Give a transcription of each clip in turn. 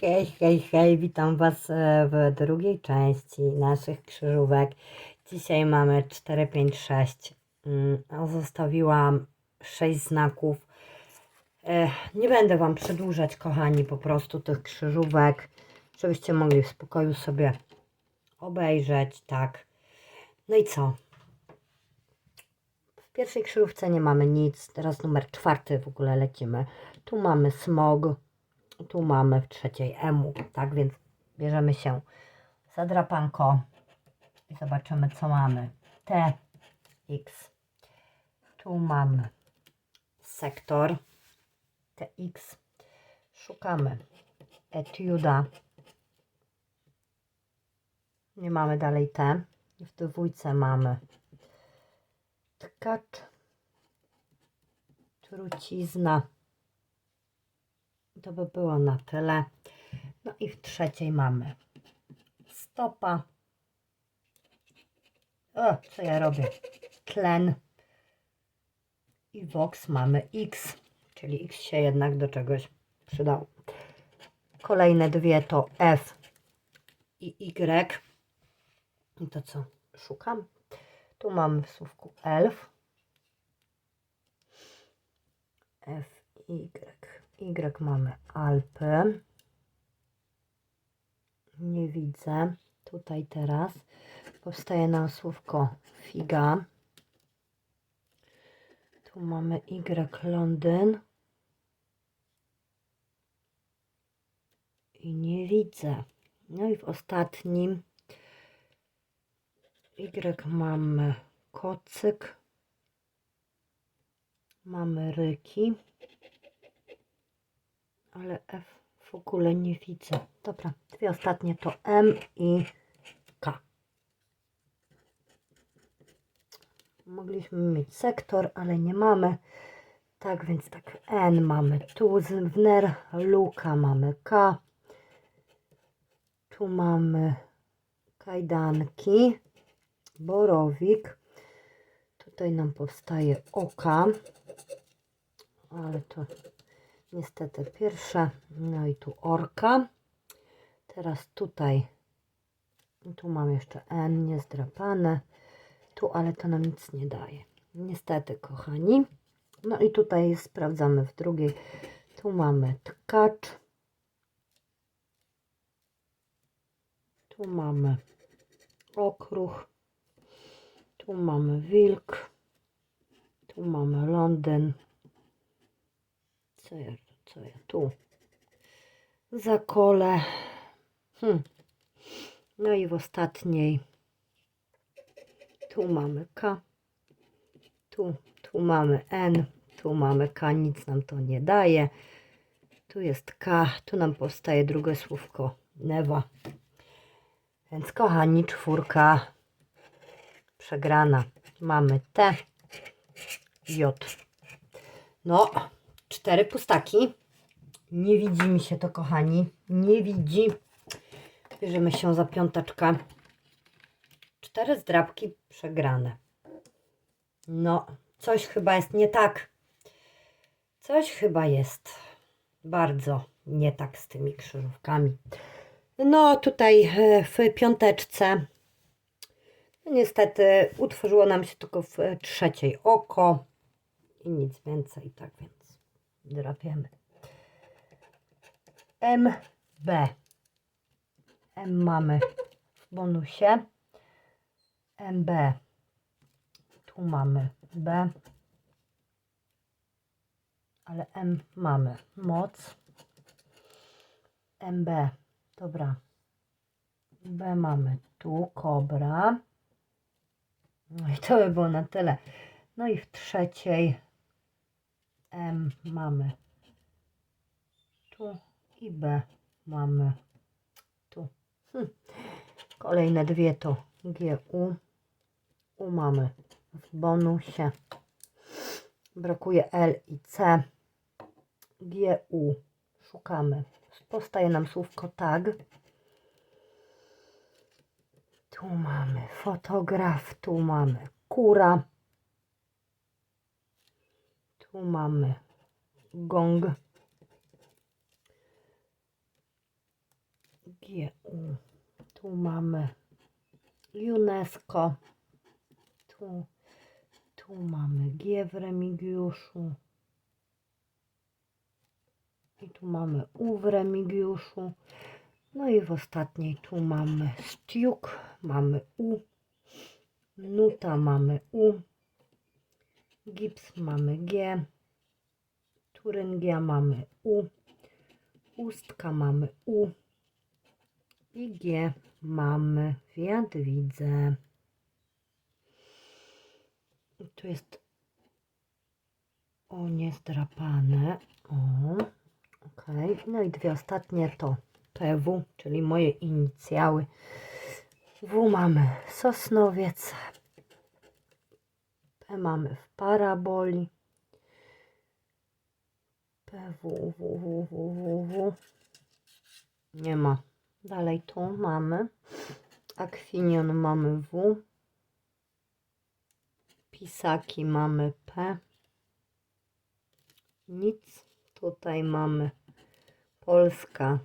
Hej, hej, hej, witam Was e, w drugiej części naszych krzyżówek. Dzisiaj mamy 4, 5, 6. Mm, a Zostawiłam 6 znaków. E, Nie będę Wam przedłużać, kochani, po prostu tych krzyżówek, żebyście mogli w spokoju sobie obejrzeć, tak. No i co? W pierwszej krzyżówce nie mamy nic. Teraz numer czwarty w ogóle lecimy. Tu mamy smog. Tu mamy w trzeciej emu. Tak więc bierzemy się za drapanko i zobaczymy co mamy. T, X. Tu mamy sektor TX. Szukamy etiuda. Nie mamy dalej T. W dwójce mamy tkacz, trucizna. To by było na tyle. No i w trzeciej mamy stopa. O, co ja robię? Tlen. I Vox mamy X, czyli X się jednak do czegoś przydał. Kolejne dwie to F i Y. I to co? Szukam. Tu mamy w słówku elf. F, Y. Y mamy Alpy. Nie widzę. Tutaj teraz powstaje nam słówko figa. Tu mamy Y Londyn. I nie widzę. No i w ostatnim Y mamy kocyk. Mamy ryki. Ale F w ogóle nie widzę. Dobra, dwie ostatnie to M i K. Mogliśmy mieć sektor, ale nie mamy. Tak więc tak N mamy tu, Zwner, Luka mamy K. Tu mamy kajdanki, borowik. Tutaj nam powstaje oka, ale to niestety pierwsza. No i tu orka. Teraz tutaj, tu mam jeszcze N, niezdrapane. Tu, ale to nam nic nie daje. Niestety, kochani. No i tutaj sprawdzamy w drugiej. Tu mamy tkacz. Tu mamy okruch. Tu mamy wilk. Tu mamy Londyn. Co ja, co ja tu? Zakole. Hm. No i w ostatniej tu mamy K. Tu, tu mamy N. Tu mamy K. Nic nam to nie daje. Tu jest K. Tu nam powstaje drugie słówko Newa. Więc kochani, czwórka przegrana. Mamy T, J. No, cztery pustaki. Nie widzi mi się to, kochani. Nie widzi. Bierzemy się za piąteczkę. Cztery zdrabki przegrane. No, coś chyba jest nie tak. Coś chyba jest bardzo nie tak z tymi krzyżówkami. No, tutaj e, w piąteczce niestety utworzyło nam się tylko w trzeciej oko i nic więcej, tak więc drapiemy. MB. M mamy w bonusie. MB. Tu mamy B. Ale M mamy moc. MB. Dobra. B mamy tu kobra. No i to by było na tyle. No i w trzeciej M mamy tu i B mamy tu. Hm. Kolejne dwie to GU. U mamy w bonusie. Brakuje L i C. GU. Szukamy. Powstaje nam słówko tag. Tu mamy fotograf, tu mamy kura. Tu mamy gong. GU. Tu mamy UNESCO. Tu, tu mamy G w Remigiuszu. I tu mamy U w Remigiuszu. No i w ostatniej tu mamy Stiuk, mamy U. Nuta mamy U. Gips mamy G. Turyngia mamy U. Ustka mamy U. I G mamy w Jadwidze. Tu jest o niezdrapane. O, ok. No i dwie ostatnie to PW, czyli moje inicjały. W mamy Sosnowiec. Mamy w paraboli. PW, W, W, W, W, W. Nie ma. Dalej tu mamy. Akwinion mamy W. Pisaki mamy P. Nic. Tutaj mamy Polska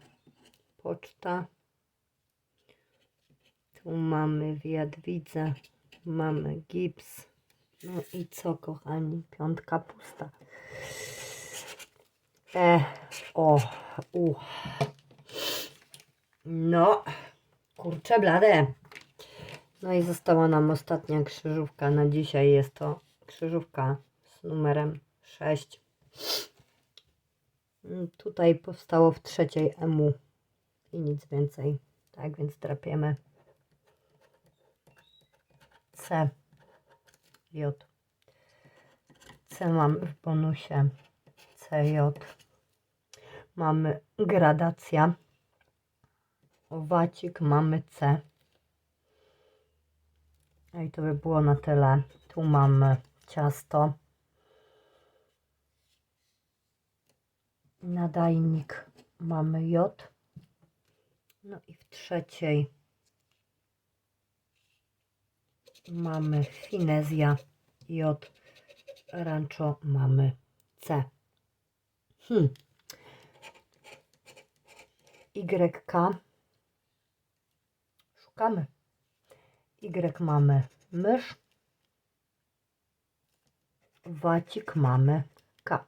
Poczta. Tu mamy Jadwidze. Mamy gips. No i co, kochani? Piątka pusta. E, o, u. No, kurczę blade. No i została nam ostatnia krzyżówka na dzisiaj. Jest to krzyżówka z numerem 6. Mm, Tutaj powstało w trzeciej emu i nic więcej. Tak więc drapiemy C, J. C mamy w bonusie CJ. Mamy gradacja. Owacik mamy C. No i to by było na tyle. Tu mamy ciasto. Nadajnik mamy J. No i w trzeciej mamy finezja J. Rancho mamy C. Hmm. YK. Szukamy. Y mamy mysz. Wacik mamy K.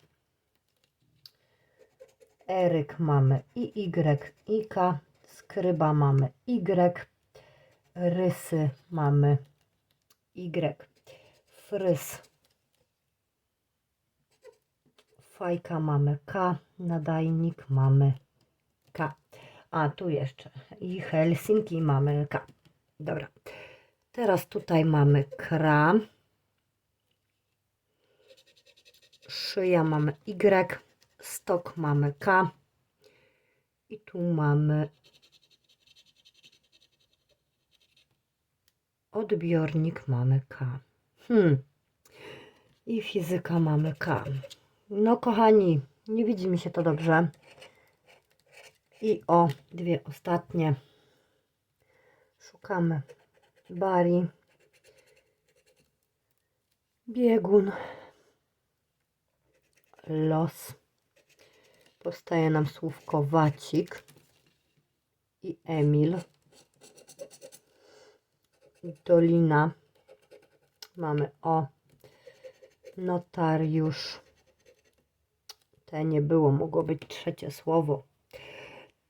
Eryk mamy i Y, i K. Skryba mamy Y. Rysy mamy Y. Frys. Fajka mamy K. Nadajnik mamy K. A tu jeszcze i Helsinki mamy K. Dobra. Teraz tutaj mamy kra. Szyja mamy Y. Stok mamy K. I tu mamy odbiornik mamy K. Hmm. I fizyka mamy K. No kochani, nie widzi mi się to dobrze. I o, dwie ostatnie. Szukamy bari. Biegun. Los. Powstaje nam słówko wacik. I Emil. Dolina. Mamy o. Notariusz. Te nie było, mogło być trzecie słowo.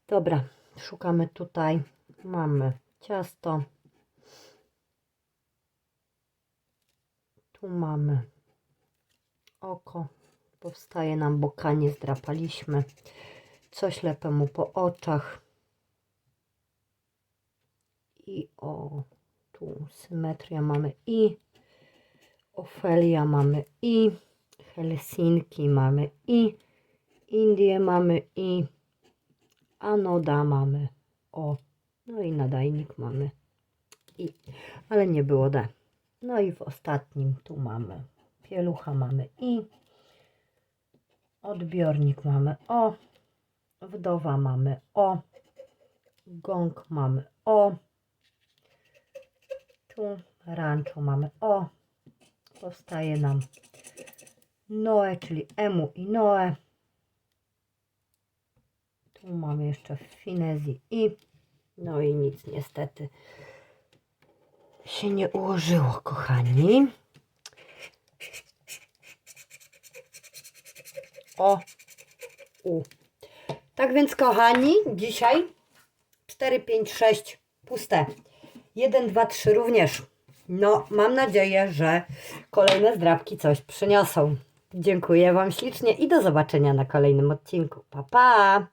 Dobra, szukamy tutaj. Mamy ciasto. Tu mamy oko. Powstaje nam boka, nie zdrapaliśmy. Co ślepę mu po oczach. I o, tu symetria mamy i. Ofelia mamy i. Helsinki mamy i. Indie mamy i. Anoda mamy o. No i nadajnik mamy i. Ale nie było D. No i w ostatnim tu mamy pielucha mamy i. Odbiornik mamy o. Wdowa mamy o. Gong mamy o. Tu rancho mamy o. Powstaje nam Noe, czyli Emu i Noe. Tu mamy jeszcze w finezji i No i nic niestety się nie ułożyło, kochani. O, u. Tak więc, kochani, dzisiaj 4, 5, 6 puste. 1, 2, 3 również. No, mam nadzieję, że kolejne zdrabki coś przyniosą. Dziękuję Wam ślicznie i do zobaczenia na kolejnym odcinku. Pa, pa!